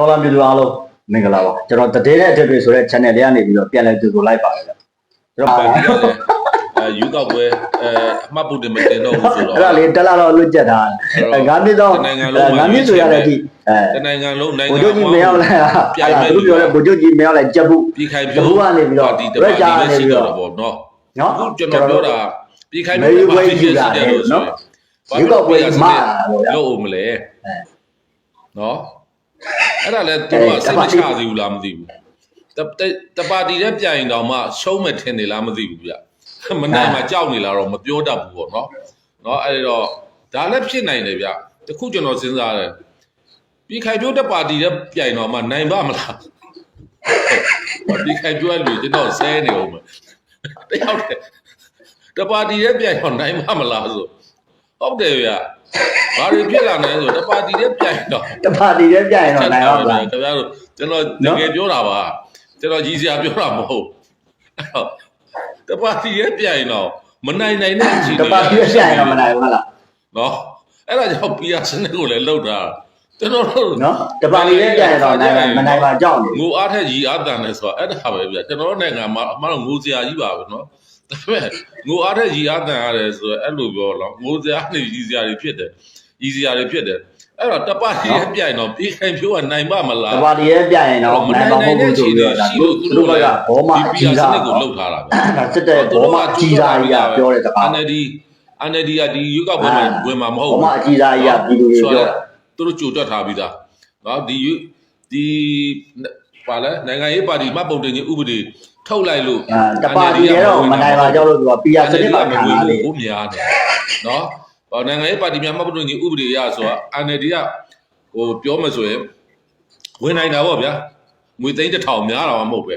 တော်လာမျိုးလူအားလုံးမင်္ဂလာပါကျွန်တော်တည်တဲ့အထက်တွေဆိုတဲ့ channel လေးကနေပြီးတော့ပြန်လည်ကြိုဆိုလိုက်ပါတယ်ဗျကျွန်တော်ပါတီကလည်းအဲယူကောက်ပွဲအဲအမှတ်ပုတ်တယ်မတင်တော့ဘူးဆိုတော့အဲ့ဒါလေးတက်လာတော့လွတ်ကျက်တာအဲငါးမြင့်တော့တနိုင်ငံလုံးမှာငါးမြင့်ဆိုရတဲ့အထိအဲတနိုင်ငံလုံးနိုင်ငံဘုချုပ်ကြီးမရောက်လာပြိုင်အဲ့ဒါမဲ့သူတို့ပြောတဲ့ဘုချုပ်ကြီးမရောက်လာကြက်ဘူးပြည်ခိုင်တခုကနေပြီးတော့ပါတီတပါတီပဲရှိတော့တာပေါ့နော်နော်အခုကျွန်တော်ပြောတာပြည်ခိုင်မေယူပွဲကြီးလာရှိတယ်တယ်လို့ဆိုနော်ရင်ယူကောက်ပွဲမှာလို့ရလို့ဦးမလဲအဲနော် အဲ့ဒါလဲသူတို့ကစိတ်မချသေးဘူးလားမသိဘူးတတတပါတီတဲ့ပြိုင်တောင်မှရှုံးမဲ့ထင်နေလားမသိဘူးဗျမနိုင်မှကြောက်နေလားတော့မပြောတတ်ဘူးပေါ့နော်နော်အဲ့တော့ဒါလည်းဖြစ်နိုင်တယ်ဗျတခုကျွန်တော်စဉ်းစားတယ်ပြည်ခိုင်ပြောတဲ့ပါတီတဲ့ပြိုင်တော်မှနိုင်ပါမလားပြည်ခိုင်ပြောလူကျွန်တော်ဆဲနေအောင်မယ်တယောက်တည်းတပါတီတဲ့ပြိုင်တော်နိုင်ပါမလားဆိုဟုတ်တယ်ဗျ ဘာတွေဖြစ်လာလဲဆိုတပါတီတဲ့ပြိုင်တော်တပါတီရဲ့ပြရင်တော့နိုင်ပါမလားခင်ဗျားတို့ကျွန်တော်တကယ်ပြောတာပါကျွန်တော်ကြီးစရာပြောတာမဟုတ်အဲ့တော့တပါတီရဲ့ပြိုင်တော့မနိုင်နိုင်တဲ့အခြေတအနေပါတီရဲ့ပြရင်တော့မနိုင်ဘူးလားနော်အဲ့ဒါကြောင့် PR စနစ်ကိုလည်းလှုပ်တာကျွန်တော်တို့နော်တပါတီရဲ့ပြရင်တော့နိုင်မနိုင်ပါကြောက်နေငိုအားထက်ကြီးအားတန်လဲဆိုတာအဲ့ဒါပဲဗျကျွန်တော်တို့နိုင်ငံမှာအမှန်တော့ငိုစရာကြီးပါပဲနော် ဒါပေမဲ့ငိုအားထက်ကြီးအားတန်ရတယ်ဆိုတော့အဲ့လိုပြောတော့ငိုစရာနဲ့ကြီးစရာတွေဖြစ်တယ်ကြီးစရာတွေဖြစ်တယ်အဲ့တော့တပါတီရဲ့ပြိုင်တော့ပြည်ခိုင်ဖြိုးကနိုင်ပါမလားတပါတီရဲ့ပြရင်တော့နိုင်ပါမဟုတ်ဘူးဆိုပြီးတော့ဒါသူတို့ကဘောမအကြီးစားစနစ်ကိုလှုပ်ထားတာဗျဒါစစ်တဲ့ဘောမအကြီးစားကြီးကပြောတဲ့တကား NLD NLD ကဒီရွေးကောက်ပွဲမှာဝင်မှာမဟုတ်ဘောဘူးမအကြီးစားကြီးကပြည်သူတွေပြောတာသူတို့ကြိုတွက်ထားပြီးသားနော်ဒီရွေးဒီ ပါလဲနိုင်ငံရေးပါတီမှတ်ပုံတင်ခြင်းဥပဒေထုတ်လိုက်လို့အာတပါတီရဲ့တော့မနိုင်ပါကြောက်လို့သူက PR စနစ်ပါခံဝင်တာလေဖို့များတယ်နော်ဟောနိုင်ငံရေးပါတီများမှတ်ပုံတင်ခြင်းဥပဒေအရဆိုတာ NLD ကဟိုပြောမှဆိုရင်ဝင်နိုင်တာပေါ့ဗျာငွေသိန်းတစ်ထောင်များတာမှမဟုတ်ပဲ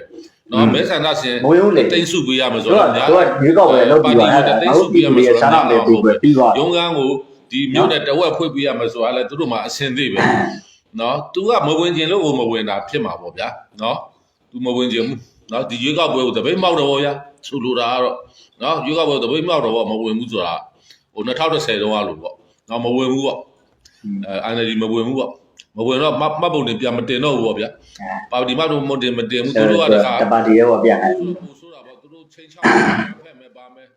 နော်မဲဆန္ဒရှင်မဝင်ဘူးလေသိန်းစုပေးရမှာသူဆိုကတော့သူကရွေးကောက်ပွဲလုပ်ပြီးတော့အဲ့ဒါအခုပြည်သူတွေဆန္ဒပေးပြီးပြီးသွားရုံးကန်းကိုဒီမြို့နဲ့တဝက်ဖွင့်ပေးရမှာဆိုတာလဲသူတို့မှအစင်သေးပဲ နော်သူကမဝင်ခြင်းလို့ဟိုမဝင်တာဖြစ်မှာပေါ့ဗျာနော်သူမဝင်ခြင်းဘူးနော်ဒီရွေးကောက်ပွဲကိုတပိတ်မောက်တော့ဗျာဆိုလိုတာကတော့နော်ရွေးကောက်ပွဲတပိတ်မောက်တော့မဝင်ဘူးဆိုတာဟို2010တုန်းကလို့ပေါ့နော်မဝင်ဘူးပေါ့အဲ NLD မဝင်ဘူးပေါ့မဝင်တော့မှတ်ပုံတင်ပြန်မတင်တော့ဘူးပေါ့ဗျာပါတီမှတ်တော့မတင်မတင်ဘူးသူတို့ကတခါတပါတီရဲ့ဘောပြနိုင်သူတို့ဆိုတာပေါ့သူတို့ချိန်ချောက်ဖက်မယ်ပါမယ်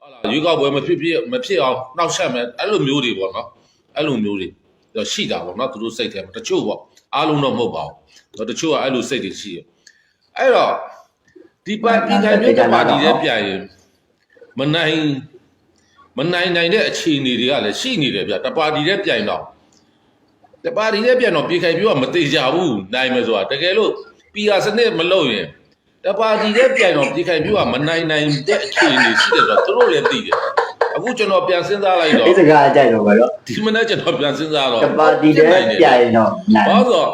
ဟုတ်လားရွေးကောက်ပွဲမဖြစ်ဖြစ်မဖြစ်အောင်နှောက်ဆက်မယ်အဲ့လိုမျိုးတွေပေါ့နော်အဲ့လိုမျိုးတွေတော့ ရှိတာပေါ့နော်သူတို့စိတ်ထဲမှာတချို့ပေါ့အားလုံးတော့မဟုတ်ပါဘူးတချို့ကအဲ့လိုစိတ်တွေရှိရအဲ့တော့ဒီပါပြည်ခိုင်မြို့တပါတီတဲ့ပြရင်မနိုင်မနိုင်နိုင်တဲ့အခြေအနေတွေကလည်းရှိနေတယ်ဗျတပါတီတဲ့ပြိုင်တော့တပါတီတဲ့ပြိုင်တော့ပြည်ခိုင်မြို့ကမသေးကြဘူးနိုင်မယ်ဆိုတာတကယ်လို့ PR စနစ်မလုပ်ရင်တပါတီတဲ့ပြိုင်တော့ပြည်ခိုင်ပြကမနိုင်နိုင်တဲ့အခြေအနေရှိတယ်ဆိုတော့သူတို့လည်းသိတယ် အခုကျွန်တော်ပြန်စဉ်းစားလိုက်တော့ဒီစကားအကြိုက်တော့ပဲတော့ဒီမနေ့ကျွန်တော်ပြန်စဉ်းစားတော့တပါတီတဲ့ပြရင်တော့နိုင်ဘာလို့ဆို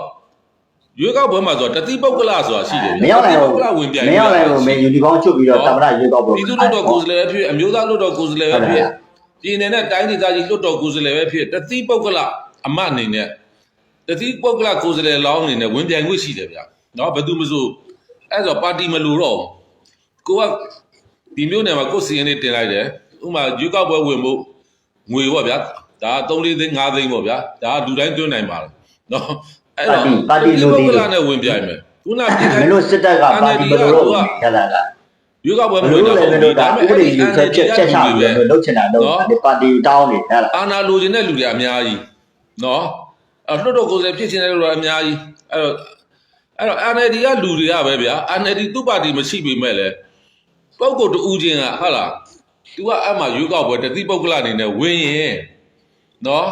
ရွေးကောက်ပွဲမှာဆိုတော့တတိပုဂ္ဂလဆိုတာရှိတယ်မရောက်နိုင်ပုဘူးဂ္ဂလဝင်ပြိုင်မရောက်နိုင်ဘူးမင်းယူနီဖောင်းချုပ်ပြီးတော့တမရရွေးကောက်ပွဲပြည်သူ့လွှတ်တော်ကိုယ်စားလှယ်ပဲဖြစ်အမျိုးသားလွှတ်တော်ကိုယ်စားလှယ်ပဲဖြစ်ပြည်နယ်နဲ့တိုင်းဒေသကြီးလွှတ်တော်ကိုယ်စားလှယ်ပဲဖြစ်တတိပုဂ္ဂလအမတ်အနေနဲ့တတိပုဂ္ဂလကိုယ်စားလှယ်လောင်းအနေနဲ့ဝင်ပြိုင်ခွင့်ရှိတယ်ဗျာနော်ဘယ်သူမဆိုအဲ့ဆိုပါတီမလို့တော့ကိုကဒီမျိုးနယ်မှာကိုယ်စီရင်နေတင်လိုက်တယ် ဥပမာရွေးကောက်ပွဲဝင်ဖို့ငွေပေါ့ဗျာဒါ3 4သိန်း5သိန်းပေါ့ဗျာဒါလူတိုင်းတွင်းနိုင်ပါလားနော်အဲ့တော့ပုဂ္ဂလနဲ့ဝင်ပြိုင်မယ်ခုနပြည်မခိုင်င်းတို့စစ်တပ်ကပါတီဘယ်လိုလုပ်ရတာကရွေးကောက်ပွဲဘမယ်ဝင်လိုတော့လဲမင်းတို့ကဥပဒေယူချက်ချက်ချက်ချပြီးတော့လုပ်ချင်တာလုပ်ဒီပါတီတောင်းနေဟဲ့လားအာနာလိုချင်တဲ့လူတွေအများကြီးနော်အဲ့လွတ်တော်ကိုယ်စားဖြစ်ချင်တဲ့လူတွေအများကြီးအဲ့တော့အဲ့တော့ NLD ကလူတွေကပဲဗျာ NLD သူ့ပါတီမရှိပေမဲ့လေပုဂ္ဂိုလ်တူချင်းကဟုတ်လား तू ကအဲ့မှာရွေးကောက်ပွဲတတိပုဂ္ဂလအနေနဲ့ဝင်ရင်နော်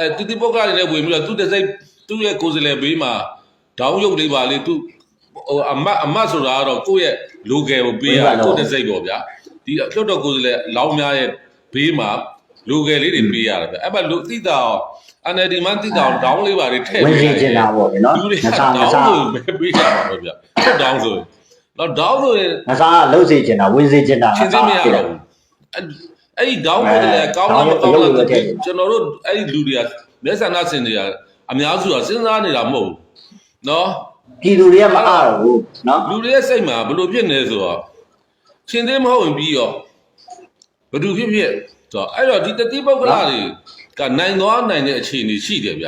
အဲတတိပုဂ္ဂလအနေနဲ့ဝင်ပြီးတော့သူ့တစ်စိတ်သူ့ရဲ့ကိုယ်စားလှယ်ဘေးမှာဒေါင်းရုပ်လေးပါလေသူဟိုအမတ်အမတ်ဆိုတာကတော့ကိုယ့်ရဲ့ local ကိုပေးရကိုယ့်တစ်စိတ်ပေါ့ဗျာဒီလွတ်တော်ကိုယ်စားလှယ်လောင်းများရဲ့ဘေးမှာ local လေးတွေပေးရတယ်ဗျအဲ့မှာလူသိတာအောင် NLD မှသိတာအောင်ဒေါင်းလေးပါတွေထည့်ဝင်ပေးစီရတယ်ချင်တာပေါ့နော်လူတွေကငဒေါစားင်းငစားလို့ပဲပေးကြပါပဲဗျချက်ဒေါင်းဆိုရင် တော့ဒေါင်းဆိုရင်ငစားကလှုပ်စေချင်တာဝင်စေချင်တာရှင်းသိမရတော့ဘူးအဲ့အဲ့ဒီဒေါင်းကိုလည်းကောင်းလားမကောင်းလားကျွန်တော်တို့အဲ့ဒီလူတွေကမျက်စံနာစင်တွေကအများစုကစဉ်းစားနေတာမဟုတ်ဘူးနော်ပြည်သူတွေကမအားတော့ဘူးနော်လူတွေရဲ့စိတ်မှာဘယ်လိုဖြစ်နေလဲဆိုတော့ရှင်းသိမဟုတ်ရင်ပြီးတော့ဘယ်သူဖြစ်ဖြစ်ဆိုတော့အဲ့တော့ဒီတတိပုဂ္ဂလတွေကနိုင်သွားနိုင်တဲ့အခြေအနေရှိတယ်ဗျ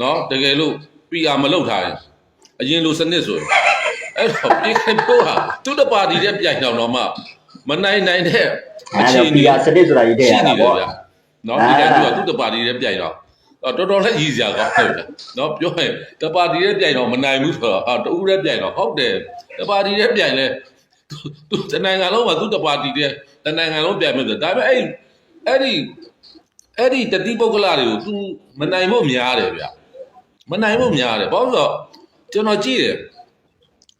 နော်တကယ်လို့ PR မလုပ်ထားရင်အရင်လိုစနစ်ဆိုရင် အဲ့တော့ပြည်ခိုင်ဖို့ဟာသူ့တပါတီတဲ့ပြိုင်တော်တော့မှမနိုင်နိုင်တဲ့အဲဒါပီယာစနစ်ဆိုတာရေးတဲ့ရရှိတာနေတယ်ပေါ့ဗျာနော်ဒီတိုင်းသူကသူ့တပါတီတဲ့ပြိုင်တော့တော်တော်လေးရည်စရာကောင်းတယ်ဗျာနော်ပြောရင်တပါတီတဲ့ပြိုင်တော့မနိုင်ဘူးဆိုတော့ဟာတူတဲ့ပြိုင်တော့ဟုတ်တယ်တပါတီတဲ့ပြိုင်လဲသူတနိုင်ငံလုံးမှာသူ့တပါတီတဲ့တနိုင်ငံလုံးပြိုင်မယ်ဆိုဒါပေမဲ့အဲ့အဲ့ဒီအဲ့ဒီတတိပုဂ္ဂလတွေကို तू မနိုင်ဖို့များတယ်ဗျာမနိုင်ဖို့များတယ်ဘာလို့ဆိုတော့ကျွန်တော်ကြည့်တယ်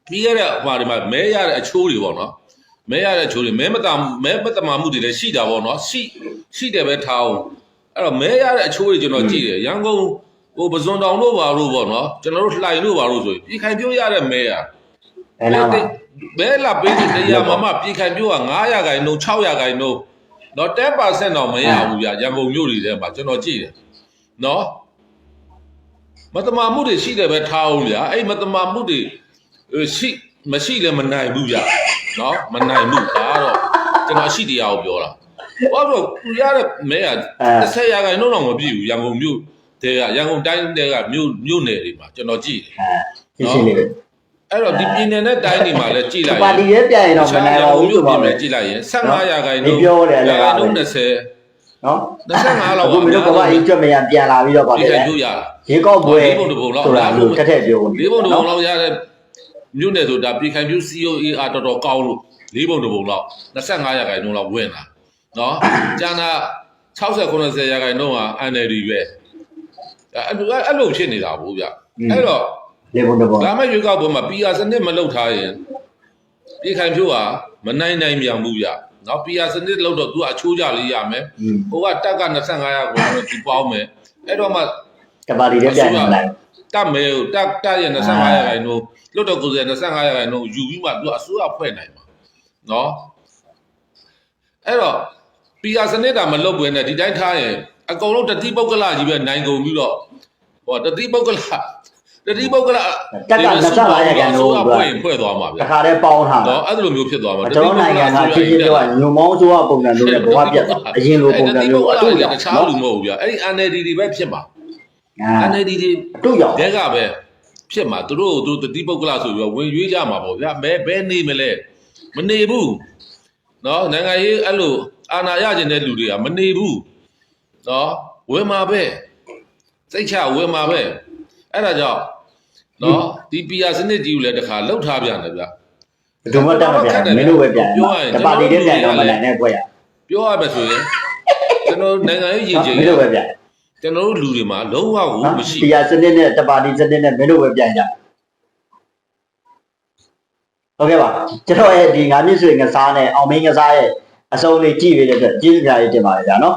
ပြီးခဲ့တဲ့ဟိုဒီမှာမဲရတဲ့အချိုးတွေပေါ့နော်မဲရတဲ့ချိုးတွေမဲမတမဲမတမာမှုတွေလည်းရှိတာပေါ့နော်ရှိရှိတယ်ပဲထားအောင်အဲ့တော့မဲရတဲ့အချိုးတွေကျွန်တော်ကြည့်တယ်ရန်ကုန်ဟိုပဇွန်တောင်တို့ဘာလို့ပေါ့နော်ကျွန်တော်တို့လှိုင်တို့ဘာလို့ဆိုရင်ပြည်ခိုင်ပြုတ်ရတဲ့မဲရအဲနာမှာမဲလာပေးတဲ့တရားမမပြည်ခိုင်ပြုတ်က900ခိုင်နှုန်း600ခိုင်နှုန်းတော့10%တော့မရဘူးဗျရန်ကုန်မြို့တွေထဲမှာကျွန်တော်ကြည့်တယ်နော်မတမာမှုတွေရှိတယ်ပဲထားအောင်ဗျအဲ့မတမာမှုတွေ ရှိမရှိလည်းမနိုင်ဘူးဗျနော်မနိုင်ဘူးဒါကတော့ကျွန်တော်အရှိတရားကိုပြောတာဘာလို့သူရတဲ့မဲက30ရာခိုင်နှုန်းတော့မပြည့်ဘူးရန်ကုန်မြို့တဲကရန်ကုန်တိုင်းတဲကမြို့မြို့နယ်တွေမှာကျွန်တော်ကြည့်တယ်အဲရှင်းရှင်းလေးပဲအဲ့တော့ဒီပြည်နယ်နဲ့တိုင်းတွေမှာလည်းကြည့်လိုက်ပါတီရဲ့ပြိုင်တော့မနိုင်ပါဘူးမြို့ဆိုပြည်ပါနယ်မယ်ကြည့်လိုက်ရင်15ရာခိုင်နှုန်းဒီပြောတယ်လည်းရာကခိုင်နှုန်း20နော်25လောက်အခုမင်းတို့ဘဝကြီးကြွမရပြန်လာပြီးတော့ပါပြည်လေခိုင်ပြုတ်ရတာရေကောက်ပွဲလေးပုံတစ်ပုံလောက်ဆိုတာလို့တက်တက်ပြောနေလေးပုံတစ်ပုံလောက်ရတဲ့ မြို့နယ်ဆိုတာပြည်ခိုင်ပြု COA အားတော်တော်ကောင်းလို့လေးပုံတစ်ပုံလောက်25ရာခိုင်နှုန်းလောက်ဝင်လာနော်ကျန်တာ60 90ရာခိုင်နှုန်းက NLD ပဲအဲ့လိုအဲ့လိုဖြစ်နေတာဘူးဗျအဲ့တော့လေဘုံတဘောဒါမဲ့ရွေးကောက်ပွဲမှာ PR စနစ်မလုပ်ထားရင်ပြည်ခိုင်ဖြိုးဟာမနိုင်နိုင်ပြန်ဘူးဗျနော် PR စနစ်လုပ်တော့သူကအချိုးကြလေးရမယ်อืมဟိုကတက်က25ရာခိုင်နှုန်းသူပေါင်းမယ်အဲ့တော့မှတပါတီရဲ့ပြိုင်နေလိုက် တက်မဲကိုတက်တက်ရဲ့25ရာခိုင်နှုန်းလွတ်တော့ကိုယ်စား25ရာခိုင်နှုန်းယူပြီးမှသူအစိုးရဖွဲ့နိုင်မှာနော်အဲ့တော့ PR စနစ်တာမလုပ်ဘဲနဲ့ဒီတိုင်းထားရင်အကုန်လုံးတတိပုဂ္ဂလကြီးပဲနိုင်ကုန်ပြီးတော့ဟောတတိပုဂ္ဂလတတိပုဂ္ဂလတက်က25ရာခိုင်နှုန်းအစိုးရဖွဲ့ရင်ဖွဲ့သွားမှာတဗျာခါတည်းပေါင်းထားတာနော်အဲ့လိုမျိုးဖြစ်သွားမှာကျွန်တော်နိုင်ငံကချင်းချင်းပြောရညုံမောင်းဆိုးကပုံစံမျိုးနဲ့ဘဝပြတ်သွားအရင်လိုပုံစံမျိုးအတူတရောက်တခြားနော်လူမဟုတ်ဘူးဗျာအဲ့ဒီ NLD တွေပဲဖြစ်မှာအာ NLD တွေအတူရောက်တဲကပဲဖြစ်မှာသူတို့သူတို့တတိပုဂ္ဂလဆိုပြီးတော့ဝင်ရွေးကြမှာပေါ့ဗျာဘယ်ဘယ်နေမလဲမနေဘူးနော်နိုင်ငံရေးအဲ့လိုအာဏာရကျင်တဲ့လူတွေကမနေဘူးနော်ဝင်မှာပဲစိတ်ချဝင်မှာပဲအဲ့ဒါကြောင့်နော်ဒီ PR စနစ်ကြီးကိုလည်းတစ်ခါလှုပ်ထားပြန်တယ်ဗျာဘယ်သူမှတတ်မပြန်မင်းတို့ပဲပြန်တပါတီရဲ့ပြိုင်တော့မနိုင်တဲ့ကွက်ရပြောရမယ်ဆိုရင်ကျွန်တော်နိုင်ငံရေးရည်မချင်င်းတို့ပဲပြန် ကျွန်တော်တို့လူတွေမှာလုံးဝကိုမရှိတီယာစနစ်နဲ့တပါတီစနစ်နဲ့မင်းတို့ပဲပြန်ကြဟုတ်ကဲ့ပါကျွန်တော်ရဲ့ဒီငါမြင့်ဆွေငစားနဲ့အောင်မင်းငစားရဲ့အစုံလေးကြည့်ပေးတဲ့အတွက်ကျေးဇူးများကြီးတင်ပါတယ်ဗျာနော်